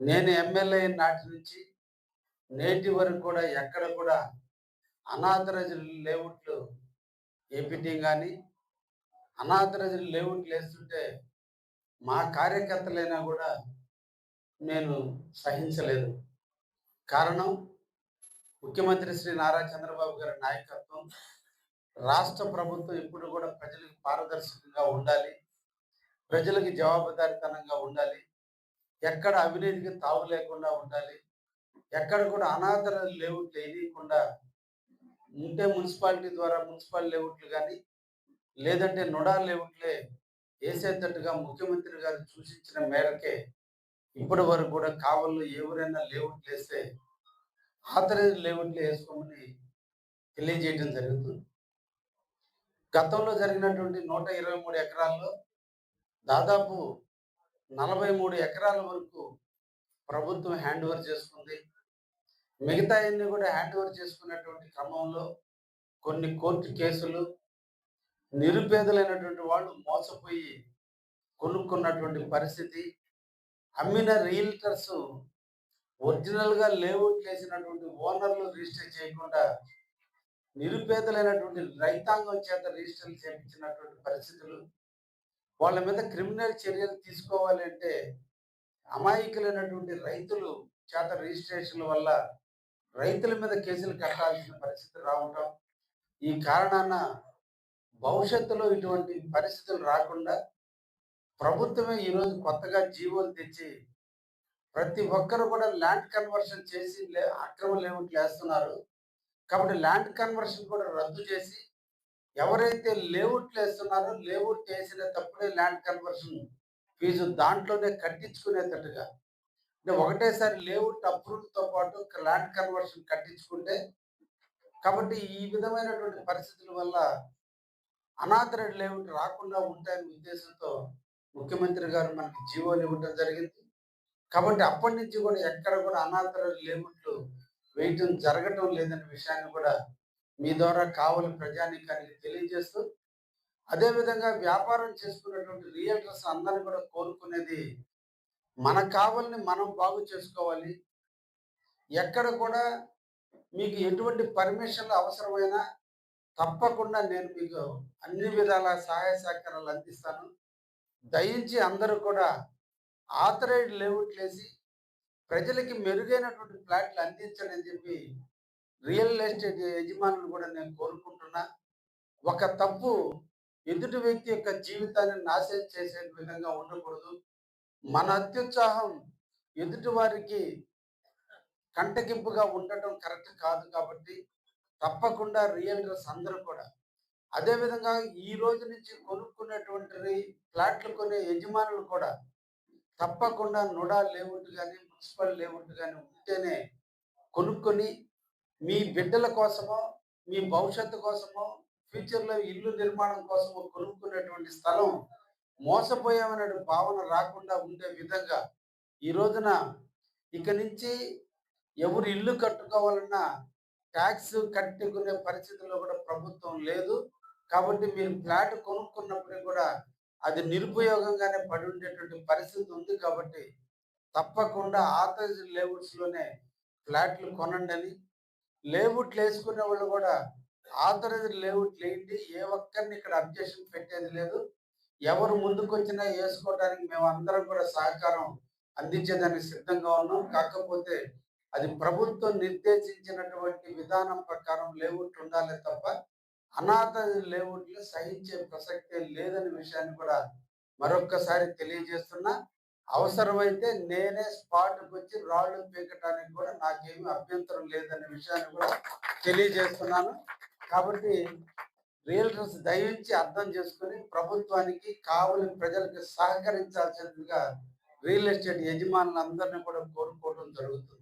నేను ఎమ్మెల్యే నాటి నుంచి నేటి వరకు కూడా ఎక్కడ కూడా అనాథరైజ్డ్ లేవుట్లు ఏపీటీ కానీ అనాథరైజ్డ్ లేవుట్లు వేస్తుంటే మా కార్యకర్తలైనా కూడా నేను సహించలేదు. కారణం ముఖ్యమంత్రి శ్రీ నారా చంద్రబాబు గారి నాయకత్వం రాష్ట్ర ప్రభుత్వం ఇప్పుడు కూడా ప్రజలకు పారదర్శకంగా ఉండాలి ప్రజలకి జవాబుదారితనంగా ఉండాలి ఎక్కడ అవినీతికి తావు లేకుండా ఉండాలి ఎక్కడ కూడా అనాథర లేవు తెలియకుండా ఉంటే మున్సిపాలిటీ ద్వారా మున్సిపల్ లేవుట్లు కానీ లేదంటే నుడా లేవుట్లే వేసేటట్టుగా ముఖ్యమంత్రి గారు సూచించిన మేరకే ఇప్పటి వరకు కూడా కావల్లో ఎవరైనా లేవుట్లు వేస్తే ఆథరైజ్ లేవుట్లు వేసుకోమని తెలియజేయడం జరుగుతుంది. గతంలో జరిగినటువంటి నూట ఇరవై మూడు ఎకరాల్లో దాదాపు నలభై మూడు ఎకరాల వరకు ప్రభుత్వం హ్యాండ్ ఓవర్ చేసుకుంది. మిగతా అన్ని కూడా హ్యాండ్ ఓవర్ చేసుకున్నటువంటి క్రమంలో కొన్ని కోర్టు కేసులు నిరుపేదలైనటువంటి వాళ్ళు మోసపోయి కొనుక్కున్నటువంటి పరిస్థితి అమ్మిన రియల్టర్స్ ఒరిజినల్గా లేఅవుట్ వేసినటువంటి ఓనర్లు రిజిస్టర్ చేయకుండా నిరుపేదలైనటువంటి రైతాంగం చేత రిజిస్టర్ చేయించినటువంటి పరిస్థితులు వాళ్ళ మీద క్రిమినల్ చర్యలు తీసుకోవాలి అంటే అమాయకులైనటువంటి రైతులు చేత రిజిస్ట్రేషన్ల వల్ల రైతుల మీద కేసులు కట్టాల్సిన పరిస్థితి రావటం ఈ కారణాన భవిష్యత్తులో ఇటువంటి పరిస్థితులు రాకుండా ప్రభుత్వమే ఈరోజు కొత్తగా జీవోలు తెచ్చి ప్రతి ఒక్కరు కూడా ల్యాండ్ కన్వర్షన్ చేసి లే- అక్రమ లేఅవుట్లు వేస్తున్నారు కాబట్టి ల్యాండ్ కన్వర్షన్ కూడా రద్దు చేసి ఎవరైతే లేఅవుట్లు వేస్తున్నారో లేఅవుట్ వేసిన తప్పుడే ల్యాండ్ కన్వర్షన్ ఫీజు దాంట్లోనే కట్టించుకునేటట్టుగా. అంటే ఒకటేసారి లేఅవుట్ అప్రూవ్తో పాటు ల్యాండ్ కన్వర్షన్ కట్టించుకుంటే కాబట్టి ఈ విధమైనటువంటి పరిస్థితుల వల్ల అనాథరెడ్ లేఅవుట్ రాకుండా ఉంటాయనే ఉద్దేశంతో ముఖ్యమంత్రి గారు మనకి జీవోలు ఇవ్వడం జరిగింది. కాబట్టి అప్పటి నుంచి కూడా ఎక్కడ కూడా అనాథరెడ్ లేఅవుట్లు వేయటం జరగటం లేదనే విషయాన్ని కూడా మీ ద్వారా కావలి ప్రజానికానికి తెలియజేస్తూ అదేవిధంగా వ్యాపారం చేసుకున్నటువంటి రియల్టర్స్ అందరిని కూడా కోరుకునేది మన కావల్ని మనం బాగు చేసుకోవాలి. ఎక్కడ కూడా మీకు ఎటువంటి పర్మిషన్లు అవసరమైనా తప్పకుండా నేను మీకు అన్ని విధాల సహాయ సహకారాలు అందిస్తాను. దయించి అందరూ కూడా ఆథరైడ్ లేఅవుట్లు ప్రజలకి మెరుగైనటువంటి ఫ్లాట్లు అందించండి అని చెప్పి రియల్ ఎస్టేట్ యజమానులు కూడా నేను కోరుకుంటున్నా ఒక తప్పు ఎదుటి వ్యక్తి యొక్క జీవితాన్ని నాశనం చేసే విధంగా ఉండకూడదు. మన అత్యుత్సాహం ఎదుటి వారికి కంటగింపుగా ఉండటం కరెక్ట్ కాదు కాబట్టి తప్పకుండా రియల్టర్స్ అందరూ కూడా. అదేవిధంగా ఈ రోజు నుంచి కొనుక్కునేటువంటి ఫ్లాట్లు కొనే యజమానులు కూడా తప్పకుండా నుడా లేవుట్టు కానీ మున్సిపల్ లేఅవుట్ కానీ ఉంటేనే కొనుక్కొని మీ బిడ్డల కోసమో మీ భవిష్యత్తు కోసమో ఫ్యూచర్లో ఇల్లు నిర్మాణం కోసమో కొనుక్కునేటువంటి స్థలం మోసపోయామనే భావన రాకుండా ఉండే విధంగా ఈ రోజున ఇక నుంచి ఎవరు ఇల్లు కట్టుకోవాలన్నా ట్యాక్స్ కట్టుకునే పరిస్థితుల్లో కూడా ప్రభుత్వం లేదు. కాబట్టి మీరు ఫ్లాట్ కొనుక్కున్నప్పుడు కూడా అది నిరుపయోగంగానే పడి ఉండేటువంటి పరిస్థితి ఉంది. కాబట్టి తప్పకుండా ఆథరైజ్డ్ లేఅవుట్స్లోనే ఫ్లాట్లు కొనండి అని లేఅవుట్లు వేసుకునే వాళ్ళు కూడా ఆథరైజ్డ్ లేఅవుట్ వేయండి ఏ ఒక్కరిని ఇక్కడ అబ్జెక్షన్ పెట్టేది లేదు. ఎవరు ముందుకు వచ్చినా వేసుకోవడానికి మేము అందరం కూడా సహకారం అందించేదానికి సిద్ధంగా ఉన్నాం. కాకపోతే అది ప్రభుత్వం నిర్దేశించినటువంటి విధానం ప్రకారం లేఅవుట్ ఉండాలి తప్ప అనాథ లేఅవుట్లు సహించే ప్రసక్తే లేదనే విషయాన్ని కూడా మరొక్కసారి తెలియజేస్తున్నా. అవసరమైతే నేనే స్పాట్కి వచ్చి రాళ్ళు పీకటానికి కూడా నాకేమి అభ్యంతరం లేదనే విషయాన్ని కూడా తెలియజేస్తున్నాను. కాబట్టి రియల్టర్స్ దయించి అర్థం చేసుకొని ప్రభుత్వానికి కావలి ప్రజలకు సహకరించాల్సిందిగా రియల్ ఎస్టేట్ యజమానులందరినీ కూడా కోరుకోవడం జరుగుతుంది.